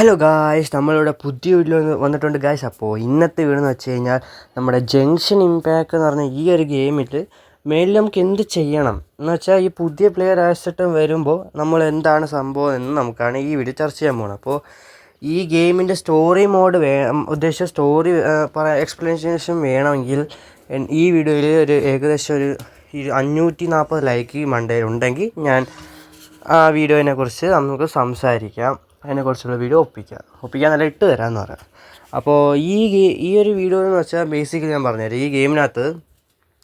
Hello guys നമ്മളിവിടെ പുതിയ video വന്നിട്ടുണ്ട് ഗായ്സ് അപ്പോൾ ഇന്നത്തെ വീട് എന്ന് വെച്ച് കഴിഞ്ഞാൽ നമ്മുടെ ജംഗ്ഷൻ ഇമ്പാക്റ്റ് എന്ന് പറഞ്ഞ ഈ ഒരു ഗെയിമിട്ട് മേലിൽ നമുക്ക് എന്ത് ചെയ്യണം? എന്ന് വെച്ചാൽ ഈ പുതിയ പ്ലെയർ ആസിട്ടും വരുമ്പോൾ നമ്മൾ എന്താണ് സംഭവം എന്ന് നമുക്കാണ് ഈ വീഡിയോ ചർച്ച ചെയ്യാൻ പോകുന്നത് അപ്പോൾ ഈ ഗെയിമിന്റെ സ്റ്റോറി മോഡ് വേ ഉദ്ദേശിച്ച സ്റ്റോറി പറയാൻ എക്സ്പ്ലനേഷൻ വേണമെങ്കിൽ ഈ വീഡിയോയിൽ ഒരു ഏകദേശം ഒരു അഞ്ഞൂറ്റി നാൽപ്പത് ലൈക്ക് മണ്ടയിൽ ഉണ്ടെങ്കിൽ ഞാൻ ആ വീഡിയോനെ കുറിച്ച് നമുക്ക് സംസാരിക്കാം. അതിനെക്കുറിച്ചുള്ള വീഡിയോ ഒപ്പിക്കാം. ഒപ്പിക്കാൻ നല്ല ഇട്ട് തരാമെന്ന് പറയാം. അപ്പോൾ ഈ ഈ ഒരു വീഡിയോ എന്ന് വെച്ചാൽ ബേസിക്കലി ഞാൻ പറഞ്ഞുതരാം ഈ ഗെയിമിനകത്ത്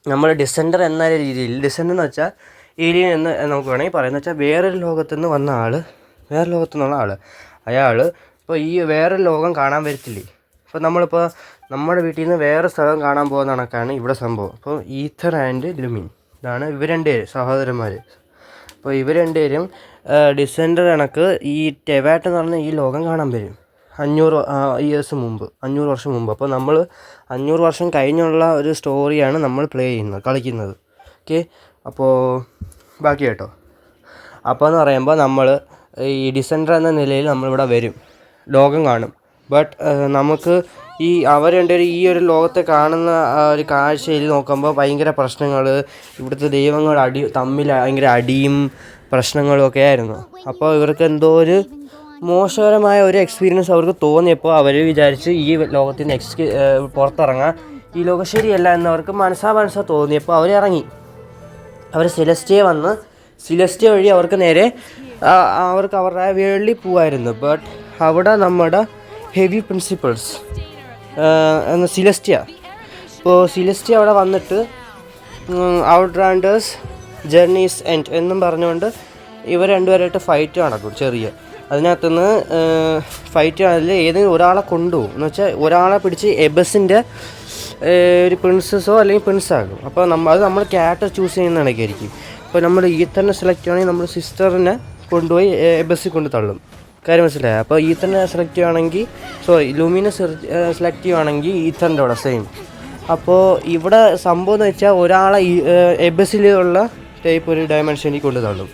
നമ്മൾ ഡിസെൻഡർ എന്ന രീതിയിൽ ഡിസെൻഡർ എന്ന് വെച്ചാൽ ഏലിയൻ എന്ന് നമുക്ക് വേണമെങ്കിൽ പറയാം. വെച്ചാൽ വേറൊരു ലോകത്തു നിന്ന് വന്ന ആൾ വേറെ ലോകത്തു നിന്നുള്ള ആൾ അയാൾ ഇപ്പോൾ ഈ വേറൊരു ലോകം കാണാൻ വരത്തില്ലേ? ഇപ്പോൾ നമ്മളിപ്പോൾ നമ്മുടെ വീട്ടിൽ നിന്ന് വേറെ സ്ഥലം കാണാൻ പോകുന്ന കണക്കാണ് ഇവിടെ സംഭവം. അപ്പോൾ ഈഥർ ആൻഡ് ലുമിൻ ഇതാണ് ഇവർ രണ്ടുപേര് സഹോദരന്മാർ അപ്പോൾ ഇവർ രണ്ടുപേരും ഡിസെൻഡർ കണക്ക് ഈ ടെവാറ്റ് എന്ന് പറഞ്ഞ ഈ ലോകം കാണാൻ വരും. അഞ്ഞൂറ് ഇയേഴ്സ് മുമ്പ് അഞ്ഞൂറ് വർഷം മുമ്പ്. അപ്പോൾ നമ്മൾ അഞ്ഞൂറ് വർഷം കഴിഞ്ഞുള്ള ഒരു സ്റ്റോറിയാണ് നമ്മൾ പ്ലേ ചെയ്യുന്നത് കളിക്കുന്നത്. ഓക്കെ അപ്പോൾ ബാക്കി കേട്ടോ. അപ്പോൾ എന്ന് പറയുമ്പോൾ നമ്മൾ ഈ ഡിസൻഡർ എന്ന നിലയിൽ നമ്മളിവിടെ വരും. ലോകം കാണും. ബട്ട് നമുക്ക് ഈ അവർ രണ്ടുപേരും ഈ ഒരു ലോകത്തെ കാണുന്ന ഒരു കാഴ്ചയിൽ നോക്കുമ്പോൾ ഭയങ്കര പ്രശ്നങ്ങൾ ഇവിടുത്തെ ദൈവങ്ങൾ അടി തമ്മിൽ ഭയങ്കര അടിയും പ്രശ്നങ്ങളും ഒക്കെ ആയിരുന്നു. അപ്പോൾ ഇവർക്ക് എന്തോ ഒരു മോശകരമായ ഒരു എക്സ്പീരിയൻസ് അവർക്ക് തോന്നിയപ്പോൾ അവർ വിചാരിച്ച് ഈ ലോകത്തിൽ നിന്ന് എക്സ് പുറത്തിറങ്ങാൻ ഈ ലോകം ശരിയല്ല എന്നവർക്ക് മനസ്സാ മനസ്സാ തോന്നിയപ്പോൾ അവർ ഇറങ്ങി. അവർ സിലസ്റ്റിയെ വന്ന് സിലസ്റ്റിയ വഴി അവർക്ക് നേരെ അവർക്ക് അവരുടെ വേൾഡിൽ പോവായിരുന്നു. ബട്ട് അവിടെ നമ്മുടെ ഹെവി പ്രിൻസിപ്പിൾസ് എന്ന സിലസ്റ്റിയ. ഇപ്പോൾ സിലസ്റ്റിയ അവിടെ വന്നിട്ട് ഔട്ട്റാൻഡേഴ്സ് ജേർണീസ് എൻഡ് എന്നും പറഞ്ഞുകൊണ്ട് ഇവർ രണ്ടുപേരായിട്ട് ഫൈറ്റ് നടക്കും ചെറിയ. അതിനകത്തുനിന്ന് ഫൈറ്റ് അതിൽ ഏതെങ്കിലും ഒരാളെ കൊണ്ടുപോകും. എന്ന് വെച്ചാൽ ഒരാളെ പിടിച്ച് എബസിന്റെ ഒരു പ്രിൻസസോ അല്ലെങ്കിൽ പ്രിൻസാകും അപ്പോൾ നമ്മൾ അത് നമ്മൾ ക്യാരക്ടർ ചൂസ് ചെയ്യുന്ന കണക്കായിരിക്കും. ഇപ്പോൾ നമ്മൾ ഈത്തറിനെ സെലക്ട് ചെയ്യുകയാണെങ്കിൽ നമ്മൾ സിസ്റ്ററിനെ കൊണ്ടുപോയി എബസിൽ കൊണ്ട് തള്ളും. കാര്യം മനസ്സിലായി? അപ്പോൾ ഈത്തറിനെ സെലക്ട് ചെയ്യുകയാണെങ്കിൽ സോറി ലൂമിനെ സെലക്ട് ചെയ്യുകയാണെങ്കിൽ ഈത്തറിന്റെ അവിടെ സെയിം അപ്പോൾ ഇവിടെ സംഭവം എന്ന് വെച്ചാൽ ഒരാളെ എബസിലുള്ള ടൈപ്പ് ഒരു ഡയമെൻഷനിൽ കൊണ്ട് തള്ളും.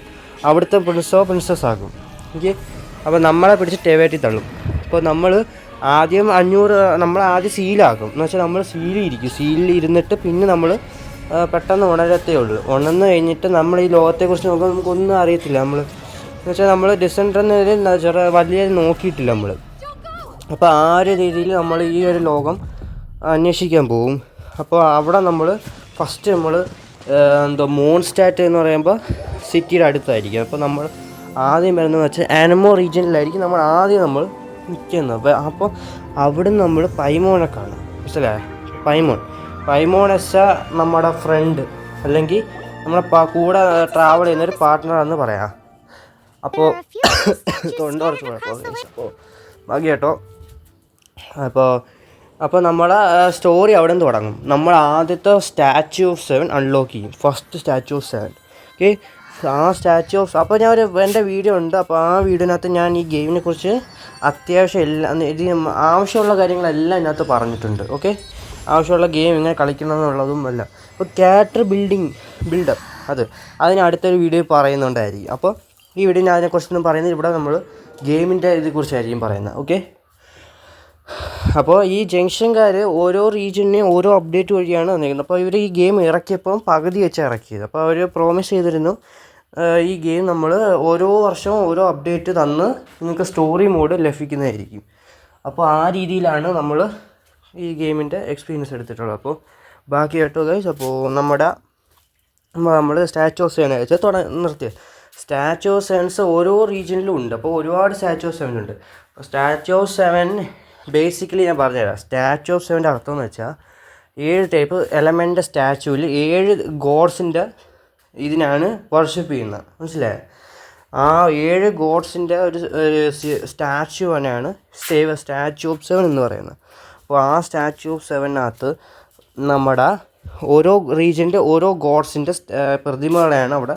അവിടുത്തെ പ്രിൻസോ പ്രിൻസസ് ആകും. എനിക്ക് അപ്പോൾ നമ്മളെ പിടിച്ച് ടെവേറ്റി തള്ളും. അപ്പോൾ നമ്മൾ ആദ്യം അഞ്ഞൂറ് നമ്മൾ ആദ്യം സീലാക്കും എന്ന് വെച്ചാൽ നമ്മൾ സീലിരിക്കും സീലിൽ ഇരുന്നിട്ട് പിന്നെ നമ്മൾ പെട്ടെന്ന് ഉണരത്തേ ഉള്ളൂ. ഉണർന്നു കഴിഞ്ഞിട്ട് നമ്മൾ ഈ ലോകത്തെക്കുറിച്ച് നോക്കുമ്പോൾ നമുക്കൊന്നും അറിയത്തില്ല. നമ്മൾ എന്ന് വെച്ചാൽ നമ്മൾ ഡിസെൻഡർ എന്ന ചെറിയ വലിയ നോക്കിയിട്ടില്ല നമ്മൾ അപ്പോൾ ആ ഒരു രീതിയിൽ നമ്മൾ ഈ ഒരു ലോകം അന്വേഷിക്കാൻ പോകും അപ്പോൾ അവിടെ നമ്മൾ ഫസ്റ്റ് നമ്മൾ എന്തോ മോൺസ്റ്റാറ്റ് എന്ന് പറയുമ്പോൾ സിറ്റിയുടെ അടുത്തായിരിക്കും. അപ്പോൾ നമ്മൾ ആദ്യം വരുന്നത് വെച്ചാൽ ആനിമോ റീജിയനിലായിരിക്കും നമ്മൾ ആദ്യം നമ്മൾ നിൽക്കുന്നത് അപ്പോൾ അപ്പോൾ അവിടെ നമ്മൾ പൈമോനെ കാണും. മനസ്സിലായേ? പൈമോൺ. പൈമോൺ എച്ച നമ്മുടെ ഫ്രണ്ട് അല്ലെങ്കിൽ നമ്മുടെ കൂടെ ട്രാവൽ ചെയ്യുന്ന ഒരു പാർട്ട്ണറാണെന്ന് പറയാം. അപ്പോൾ തൊണ്ട കുറച്ച് അപ്പോൾ ബാക്കി കേട്ടോ. അപ്പോൾ അപ്പോൾ നമ്മളെ സ്റ്റോറി അവിടെ നിന്ന് തുടങ്ങും. നമ്മൾ ആദ്യത്തെ സ്റ്റാച്യു ഓഫ് സെവൻ അൺലോക്ക് ചെയ്യും. First statue of seven okay ആ സ്റ്റാച്യു ഓഫ് അപ്പോൾ ഞാൻ ഒരു എന്റെ വീഡിയോ ഉണ്ട്. അപ്പോൾ ആ വീഡിയോനകത്ത് ഞാൻ ഈ ഗെയിമിനെ കുറിച്ച് അത്യാവശ്യം എല്ലാം ഇത് ആവശ്യമുള്ള കാര്യങ്ങളെല്ലാം ഇതിനകത്ത് പറഞ്ഞിട്ടുണ്ട്. ഓക്കെ ആവശ്യമുള്ള ഗെയിം എങ്ങനെ കളിക്കണം എന്നുള്ളതും എല്ലാം അപ്പോൾ ക്യാരക്ടർ ബിൽഡിങ് ബിൽഡപ്പ് അത്. അതിന് അടുത്തൊരു വീഡിയോ പറയുന്നുണ്ടായിരിക്കും. അപ്പോൾ ഈ വീഡിയോ ഞാൻ അതിനെക്കുറിച്ചൊന്നും പറയുന്നത് ഇവിടെ നമ്മൾ ഗെയിമിന്റെ ഇതിനെക്കുറിച്ചായിരിക്കും പറയുന്നത്. ഓക്കെ അപ്പോൾ ഈ ജംഗ്ഷൻകാർ ഓരോ റീജിയനെയും ഓരോ അപ്ഡേറ്റ് വഴിയാണ് വന്നിരിക്കുന്നത്. അപ്പോൾ ഇവർ ഈ ഗെയിം ഇറക്കിയപ്പം പകുതി വെച്ച് ഇറക്കിയത്. അപ്പോൾ അവർ പ്രോമിസ് ചെയ്തിരുന്നു ഈ ഗെയിം നമ്മൾ ഓരോ വർഷവും ഓരോ അപ്ഡേറ്റ് തന്ന് നിങ്ങൾക്ക് സ്റ്റോറി മോഡ് ലഭിക്കുന്നതായിരിക്കും. അപ്പോൾ ആ രീതിയിലാണ് നമ്മൾ ഈ ഗെയിമിന്റെ എക്സ്പീരിയൻസ് എടുത്തിട്ടുള്ളത്. അപ്പോൾ ബാക്കി ഗൈസ് അപ്പോൾ നമ്മുടെ നമ്മൾ സ്റ്റാച്ചു ഓഫ് സെവൻ വെച്ചാൽ തുട നിർത്തിയ സ്റ്റാച്ചു ഓഫ് സെവൻസ് ഓരോ റീജിയനിലും ഉണ്ട്. അപ്പോൾ ഒരുപാട് സ്റ്റാച്ചു ഓഫ് സെവൻ ഉണ്ട്. സ്റ്റാച്ചു ഓഫ് സെവൻ ബേസിക്കലി ഞാൻ പറഞ്ഞുതരാം. സ്റ്റാച്ചു ഓഫ് സെവന്റെ അർത്ഥം എന്ന് വെച്ചാൽ ഏഴ് ടൈപ്പ് എലമെന്റ് സ്റ്റാച്ചുവിൽ ഏഴ് ഗോഡ്സിന്റെ ഇതിനാണ് വർഷിപ്പ് ചെയ്യുന്നത് മനസ്സിലായേ? ആ ഏഴ് ഗോഡ്സിന്റെ ഒരു സ്റ്റാച്ചു തന്നെയാണ് സേവ് സ്റ്റാച്ചു ഓഫ് സെവൻ എന്ന് പറയുന്നത് അപ്പോൾ ആ സ്റ്റാച്ചു ഓഫ് സെവനകത്ത് നമ്മുടെ ഓരോ റീജിയന്റെ ഓരോ ഗോഡ്സിന്റെ പ്രതിമകളെയാണ് അവിടെ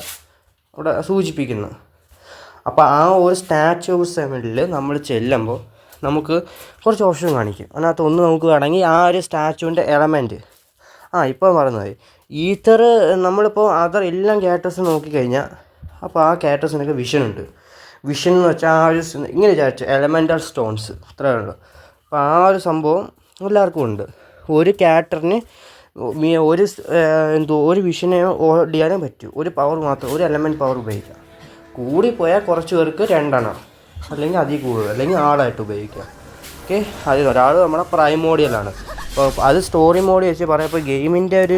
അവിടെ സൂചിപ്പിക്കുന്നത് അപ്പോൾ ആ ഒരു സ്റ്റാച്ചു ഓഫ് സെവനിൽ നമ്മൾ ചെല്ലുമ്പോൾ നമുക്ക് കുറച്ച് ഓപ്ഷൻ കാണിക്കും. അതിനകത്ത് ഒന്ന് നമുക്ക് വേണമെങ്കിൽ ആ ഒരു സ്റ്റാച്ചുവിന്റെ എലമെന്റ് ആ ഇപ്പോൾ പറഞ്ഞത് ഈത്തർ നമ്മളിപ്പോൾ അതർ എല്ലാം ക്യാരക്ടേഴ്സ് നോക്കിക്കഴിഞ്ഞാൽ അപ്പോൾ ആ ക്യാരക്ടേഴ്സിനൊക്കെ വിഷൻ ഉണ്ട്. വിഷൻ എന്ന് വെച്ചാൽ ആ ഒരു ഇങ്ങനെ വിചാരിച്ചു എലമെന്റൽ സ്റ്റോൺസ് ഇത്രയേ ഉള്ളൂ. അപ്പോൾ ആ ഒരു സംഭവം എല്ലാവർക്കും ഉണ്ട്. ഒരു ക്യാരക്ടറിന് ഒരു എന്തോ ഒരു വിഷനെ ഹോൾഡ് ചെയ്യാനേ പറ്റൂ. ഒരു പവർ മാത്രം ഒരു എലമെന്റ് പവർ ഉപയോഗിക്കാം. കൂടിപ്പോയാൽ കുറച്ച് പേർക്ക് രണ്ടെണ്ണം. അല്ലെങ്കിൽ അതിൽ കൂടുതൽ അല്ലെങ്കിൽ ആളായിട്ട് ഉപയോഗിക്കാം. ഓക്കെ? അതിൽ ഒരാൾ നമ്മുടെ പ്രൈം മോഡിയലാണ് അപ്പോൾ അത് സ്റ്റോറി മോഡ് വെച്ച് പറയുമ്പോൾ ഗെയിമിന്റെ ഒരു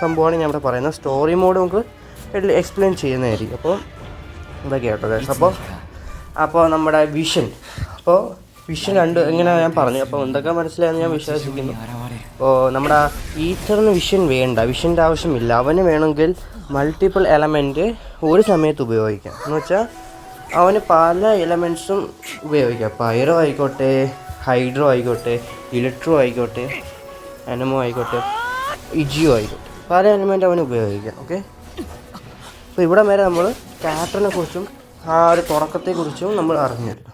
സംഭവമാണ് ഞാൻ ഇവിടെ പറയുന്നത്. സ്റ്റോറി മോഡ് നമുക്ക് എക്സ്പ്ലെയിൻ ചെയ്യുന്നതായിരിക്കും. അപ്പോൾ ഇതൊക്കെ കേട്ടോ. അപ്പോൾ അപ്പോൾ നമ്മുടെ വിഷൻ അപ്പോൾ വിഷൻ രണ്ട് ഇങ്ങനെ ഞാൻ പറഞ്ഞു. അപ്പോൾ എന്തൊക്കെ മനസ്സിലായെന്ന് ഞാൻ വിശ്വസിക്കുന്നു. അപ്പോൾ നമ്മുടെ ഈറ്ററിന് വിഷൻ വേണ്ട വിഷന്റെ ആവശ്യമില്ല. അവന് വേണമെങ്കിൽ മൾട്ടിപ്പിൾ എലമെന്റ് ഒരു സമയത്ത് ഉപയോഗിക്കാം. എന്ന് വെച്ചാൽ അവന് പല എലമെന്റ്സും ഉപയോഗിക്കാം. പയറോ ആയിക്കോട്ടെ ഹൈഡ്രോ ആയിക്കോട്ടെ ഇലക്ട്രോ ആയിക്കോട്ടെ അനമോ ആയിക്കോട്ടെ ഇജിയോ ആയിക്കോട്ടെ. പല എലമെന്റ് അവന് ഉപയോഗിക്കാം ഓക്കെ അപ്പോൾ ഇവിടെ വരെ നമ്മൾ ക്യാറ്ററിനെ കുറിച്ചും ആ ഒരു തുടക്കത്തെക്കുറിച്ചും നമ്മൾ അറിഞ്ഞിരുന്നു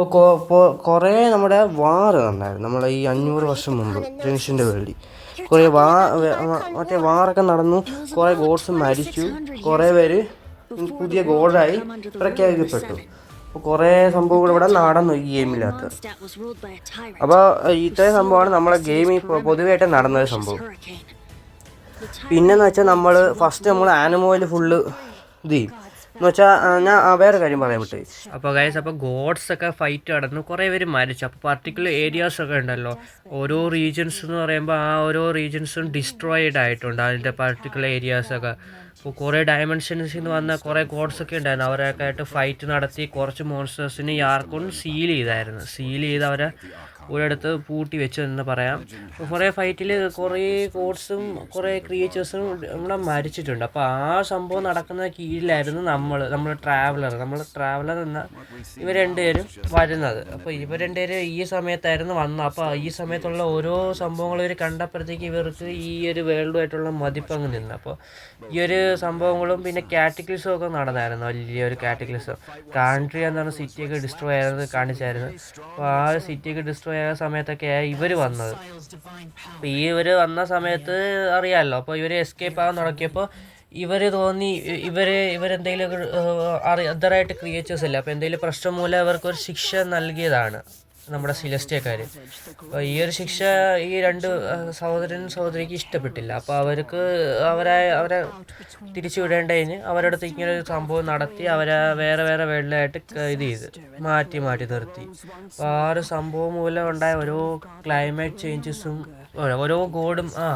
അപ്പോൾ കുറേ നമ്മുടെ വാർ ഉണ്ടായിരുന്നു നമ്മളെ ഈ അഞ്ഞൂറ് വർഷം മുമ്പ് ജംഗ്ഷന്റെ വേണ്ടി കുറേ വാ മറ്റേ വാറൊക്കെ നടന്നു. കുറേ ഗോഡ്സ് മരിച്ചു. കുറേ പേര് പുതിയ ഗോഡായി പ്രഖ്യാപിക്കപ്പെട്ടു അപ്പോൾ കുറേ സംഭവങ്ങൾ ഇവിടെ നടന്നു ഈ ഗെയിമിനകത്ത്. അപ്പോൾ ഇത്രയും സംഭവമാണ് നമ്മളെ ഗെയിമിൽ പൊതുവായിട്ട് നടന്നൊരു സംഭവം. പിന്നെന്ന് വെച്ചാൽ നമ്മൾ ഫസ്റ്റ് നമ്മൾ ആനിമോയിൽ ഫുള്ള് ഇത് ചെയ്യും. എന്ന് വേറെ കാര്യം പറയാൻ വിട്ടു. അപ്പോൾ ഗൈസ് അപ്പോൾ ഗോഡ്സ് ഒക്കെ ഫൈറ്റ് നടന്നു കുറേ പേര് മരിച്ചു. അപ്പോൾ പർട്ടിക്കുലർ ഏരിയാസ് ഒക്കെ ഉണ്ടല്ലോ. ഓരോ റീജിയൻസ് എന്ന് പറയുമ്പോൾ ആ ഓരോ റീജിയൻസും ഡിസ്ട്രോയിഡ് ആയിട്ടുണ്ട്. അതിന്റെ പർട്ടിക്കുലർ ഏരിയാസൊക്കെ അപ്പോൾ കുറേ ഡയമെൻഷൻസിൽ നിന്ന് വന്ന കുറേ ഒക്കെ ഉണ്ടായിരുന്നു. അവരൊക്കെ ആയിട്ട് ഫൈറ്റ് നടത്തി കുറച്ച് മോൺസ്റ്റേഴ്സിന് യാർക്കൊണ്ട് സീൽ ചെയ്തായിരുന്നു. സീൽ ചെയ്ത് അവരെ ഒരിടത്ത് പൂട്ടി വെച്ചു എന്ന് പറയാം കുറേ ഫൈറ്റിൽ കുറേ കോഡ്സും കുറേ ക്രിയേച്ചേഴ്സും ഇവിടെ മരിച്ചിട്ടുണ്ട്. അപ്പോൾ ആ സംഭവം നടക്കുന്ന കീഴിലായിരുന്നു നമ്മൾ നമ്മൾ ട്രാവലർ നമ്മൾ ട്രാവലർ എന്ന ഇവർ രണ്ടുപേരും വരുന്നത്. അപ്പോൾ ഇവർ രണ്ടുപേരും ഈ സമയത്തായിരുന്നു വന്നത്. അപ്പോൾ ഈ സമയത്തുള്ള ഓരോ സംഭവങ്ങളും ഇവർ കണ്ടപ്പോഴത്തേക്ക് ഇവർക്ക് ഈ ഒരു വേൾഡുമായിട്ടുള്ള മതിപ്പ് അങ്ങ് നിന്ന്. അപ്പോൾ ഈ ഒരു സംഭവങ്ങളും പിന്നെ കാറ്റക്ലിസും ഒക്കെ നടന്നായിരുന്നു. വലിയൊരു കാറ്റക്ലിസം കാൺട്രി എന്ന് പറഞ്ഞ സിറ്റിയൊക്കെ ഡിസ്ട്രോയ് ആയിരുന്നത് കാണിച്ചായിരുന്നു. അപ്പോൾ ആ സിറ്റിയൊക്കെ ഡിസ്ട്രോയ് ആയ സമയത്തൊക്കെ ഇവർ വന്നത്. അപ്പോൾ ഈ ഇവർ വന്ന സമയത്ത് അറിയാമല്ലോ അപ്പോൾ ഇവർ എസ്കേപ്പ് ആകാൻ തുടങ്ങിയപ്പോൾ ഇവർ തോന്നി ഇവരെ ഇവർ ഇവരെന്തെങ്കിലും അതറായിട്ട് ക്രിയേച്ചേഴ്സ് അല്ല അപ്പോൾ എന്തെങ്കിലും പ്രശ്നം മൂലം ഒരു ശിക്ഷ നൽകിയതാണ്. നമ്മുടെ സിലസ്റ്റേക്കാർ അപ്പോൾ ഈ ഒരു ശിക്ഷ ഈ രണ്ട് സഹോദരനും സഹോദരിക്ക് ഇഷ്ടപ്പെട്ടില്ല. അപ്പോൾ അവർക്ക് അവരെ അവരെ തിരിച്ചു വിടേണ്ടതിന് അവരുടെ അടുത്ത് ഇങ്ങനെ ഒരു സംഭവം നടത്തി അവരെ വേറെ വേറെ വേൾഡിലായിട്ട് ഇത് ചെയ്ത് മാറ്റി മാറ്റി നിർത്തി. അപ്പോൾ ആ ഒരു സംഭവം മൂലം ഉണ്ടായ ഓരോ ക്ലൈമറ്റ് ചേഞ്ചസും ഓരോ ഗോഡും ആ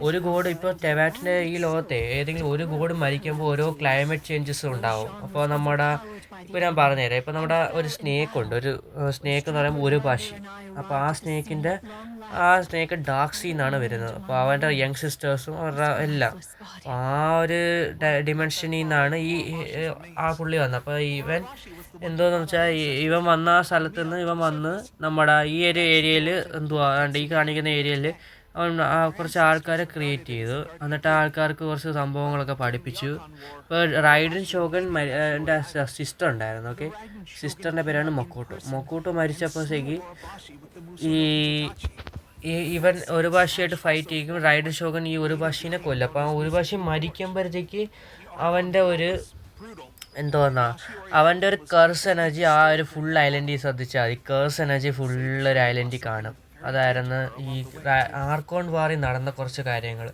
ഒരു ഗോഡ് ഇപ്പോൾ ടെവാറ്റിന്റെ ഈ ലോകത്തെ ഏതെങ്കിലും ഒരു ഗോഡ് മരിക്കുമ്പോൾ ഓരോ ക്ലൈമറ്റ് ചേഞ്ചസും ഉണ്ടാവും. അപ്പോൾ നമ്മുടെ ഇപ്പോൾ ഞാൻ പറഞ്ഞുതരാം. ഇപ്പോൾ നമ്മുടെ ഒരു സ്നേക്ക് ഉണ്ട്. ഒരു സ്നേക്ക് എന്ന് പറയുമ്പോൾ ഒരു പക്ഷി. അപ്പോൾ ആ സ്നേക്കിന്റെ ആ സ്നേക്ക് ഡാർക്ക് എന്നാണ് വരുന്നത്. അപ്പോൾ അവന്റെ യങ് സിസ്റ്റേഴ്സും അവരുടെ എല്ലാം. ആ ഒരു ഡിമെൻഷനിൽ നിന്നാണ് ഈ ആ പുള്ളി വന്നത്. അപ്പോൾ ഇവൻ എന്തോന്ന് വെച്ചാൽ ഇവൻ വന്ന സ്ഥലത്ത് നിന്ന് ഇവൻ വന്ന് നമ്മുടെ ഈ ഒരു ഏരിയയിൽ എന്തുവാ ഈ കാണിക്കുന്ന ഏരിയയിൽ അവൻ കുറച്ച് ആൾക്കാരെ ക്രിയേറ്റ് ചെയ്തു. എന്നിട്ട് ആൾക്കാർക്ക് കുറച്ച് സംഭവങ്ങളൊക്കെ പഠിപ്പിച്ചു. ഇപ്പോൾ റൈഡൻ ഷോഗൻ എന്റെ സിസ്റ്റർ ഉണ്ടായിരുന്നു ഓക്കെ? സിസ്റ്ററിന്റെ പേരാണ് മൊക്കോട്ടു. മൊക്കൂട്ടു മരിച്ചപ്പോഴത്തേക്ക് ഈ ഈ ഇവൻ ഒരു ഭാഷയായിട്ട് ഫൈറ്റ് ചെയ്യും റൈഡൻ ഷോഗൻ ഈ ഒരു ഭാഷീനെ കൊല്ലും. അപ്പോൾ ആ ഒരു ഭാഷ മരിക്കുമ്പോഴത്തേക്ക് അവന്റെ ഒരു എന്തോന്നാ? അവന്റെ ഒരു കേഴ്സ് എനർജി ആ ഒരു ഫുൾ ഐലൻഡിൽ ശ്രദ്ധിച്ചാൽ മതി. കേഴ്സ് എനർജി ഫുൾ ഒരു ഐലൻഡിൽ കാണും. അതായിരുന്നു ഈ ആർക്കോൺ വാറി നടന്ന കുറച്ച് കാര്യങ്ങൾ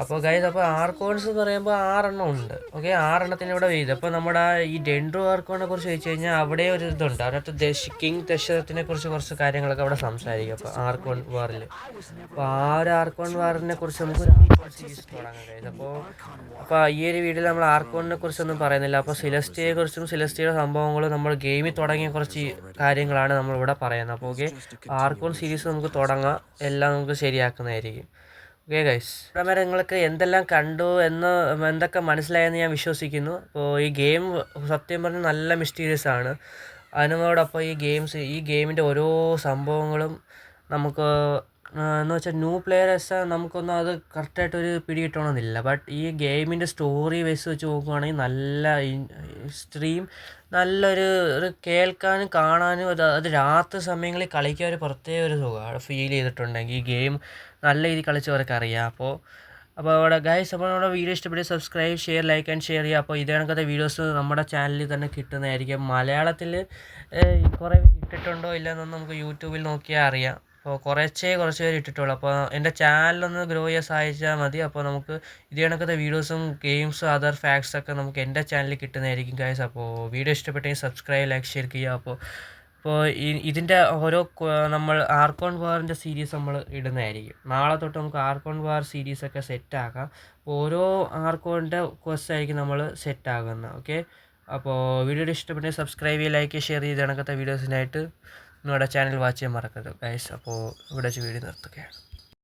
അപ്പോൾ ഗൈസ് അപ്പോൾ ആർക്കോൺസ് എന്ന് പറയുമ്പോൾ ആറെണ്ണം ഉണ്ട്. ഓക്കെ ആറെണ്ണത്തിന് ഇവിടെ വീത് അപ്പോൾ നമ്മുടെ ഈ ഡെൻഡ്രോ ആർക്കോണിനെ കുറിച്ച് ചോദിച്ചു കഴിഞ്ഞാൽ അവിടെ ഒരു ഇതുണ്ട്. അതിനകത്ത് ദശ കിങ് ദശരഥത്തിനെ കുറിച്ച് കുറച്ച് കാര്യങ്ങളൊക്കെ അവിടെ സംസാരിക്കും. അപ്പോൾ ആർക്കോൺ വാറിൽ അപ്പോൾ ആ ഒരു ആർക്കോൺ വാറിനെ കുറിച്ച് നമുക്ക് ഒരു തുടങ്ങാം അപ്പോൾ അപ്പോൾ ഈ ഒരു വീഡിയോയിൽ നമ്മൾ ആർക്കോണിനെ കുറിച്ചൊന്നും പറയുന്നില്ല. അപ്പോൾ സിലസ്റ്റിയെ കുറിച്ചും സിലസ്റ്റിയുടെ സംഭവങ്ങളും നമ്മൾ ഗെയിമിൽ തുടങ്ങിയ കുറച്ച് കാര്യങ്ങളാണ് നമ്മളിവിടെ പറയുന്നത്. അപ്പോൾ ഓക്കെ ആർക്കോൺ സീരീസ് നമുക്ക് തുടങ്ങാം. എല്ലാം നമുക്ക് ശരിയാക്കുന്നതായിരിക്കും. ഓക്കെ ഗൈസ് വരെ നിങ്ങൾക്ക് എന്തെല്ലാം കണ്ടു എന്ന് എന്തൊക്കെ മനസ്സിലായെന്ന് ഞാൻ വിശ്വസിക്കുന്നു. അപ്പോൾ ഈ ഗെയിം സത്യം പറഞ്ഞാൽ നല്ല മിസ്റ്റീരിയസ് ആണ്. അതിനോടൊപ്പം ഈ ഗെയിംസ് ഈ ഗെയിമിന്റെ ഓരോ സംഭവങ്ങളും നമുക്ക് എന്ന് വെച്ചാൽ ന്യൂ പ്ലെയേഴ്സ് നമുക്കൊന്നും അത് കറക്റ്റായിട്ടൊരു പിടി കിട്ടണമെന്നില്ല ബട്ട് ഈ ഗെയിമിന്റെ സ്റ്റോറി വെച്ച് വെച്ച് നോക്കുവാണെങ്കിൽ നല്ല സ്ട്രീം നല്ലൊരു ഒരു കേൾക്കാനും കാണാനും അത് അത് രാത്രി സമയങ്ങളിൽ കളിക്കാൻ ഒരു പ്രത്യേക ഒരു സുഖമാണ്. ഫീൽ ചെയ്തിട്ടുണ്ടെങ്കിൽ ഈ ഗെയിം നല്ല രീതിയിൽ കളിച്ചവർക്ക് അറിയാം. അപ്പോൾ അപ്പോൾ അവിടെ ഗൈസ് അപ്പോൾ നമ്മുടെ വീഡിയോ ഇഷ്ടപ്പെട്ട് subscribe share like and share ചെയ്യുക. അപ്പോൾ ഇതേ കണക്കത്തെ വീഡിയോസ് നമ്മുടെ ചാനലിൽ തന്നെ കിട്ടുന്നതായിരിക്കും. മലയാളത്തിൽ കുറേ ഇട്ടിട്ടുണ്ടോ ഇല്ലെന്നൊന്നും നമുക്ക് യൂട്യൂബിൽ നോക്കിയാൽ അറിയാം. അപ്പോൾ കുറച്ചേ കുറച്ച് പേര് ഇട്ടിട്ടുള്ളൂ. അപ്പോൾ എന്റെ ചാനലൊന്ന് ഗ്രോ ചെയ്യാൻ സഹായിച്ചാൽ മതി. അപ്പോൾ നമുക്ക് ഇതേ കണക്കത്തെ വീഡിയോസും ഗെയിംസും അതർ ഫാക്ട്സൊക്കെ നമുക്ക് എന്റെ ചാനലിൽ കിട്ടുന്നതായിരിക്കും ഗൈസ് അപ്പോൾ വീഡിയോ ഇഷ്ടപ്പെട്ടെങ്കിൽ സബ്സ്ക്രൈബ് ലൈക്ക് ഷെയർ ചെയ്യുക. അപ്പോൾ അപ്പോൾ ഈ- ഇതിന്റെ ഓരോ നമ്മൾ ആർക്കോൺ വാറിന്റെ സീരീസ് നമ്മൾ ഇടുന്നതായിരിക്കും. നാളെ തൊട്ട് നമുക്ക് ആർക്കോൺ വാർ സീരീസൊക്കെ സെറ്റാക്കാം ഓരോ ആർക്കോണിന്റെ ക്വസ്റ്റ് ആയിരിക്കും നമ്മൾ സെറ്റാകുന്നത് ഓക്കെ അപ്പോൾ വീഡിയോ ഇഷ്ടപ്പെട്ടെങ്കിൽ സബ്സ്ക്രൈബ് ചെയ്യുക ലൈക്ക് ഷെയർ ചെയ്ത് കണക്കത്തെ വീഡിയോസിനായിട്ട് നിങ്ങളുടെ ചാനൽ വാച്ച് ചെയ്യാൻ മറക്കരുത് ഗൈസ് അപ്പോൾ ഇവിടെ വെച്ച് വീഡിയോ നിർത്തുകയാണ്.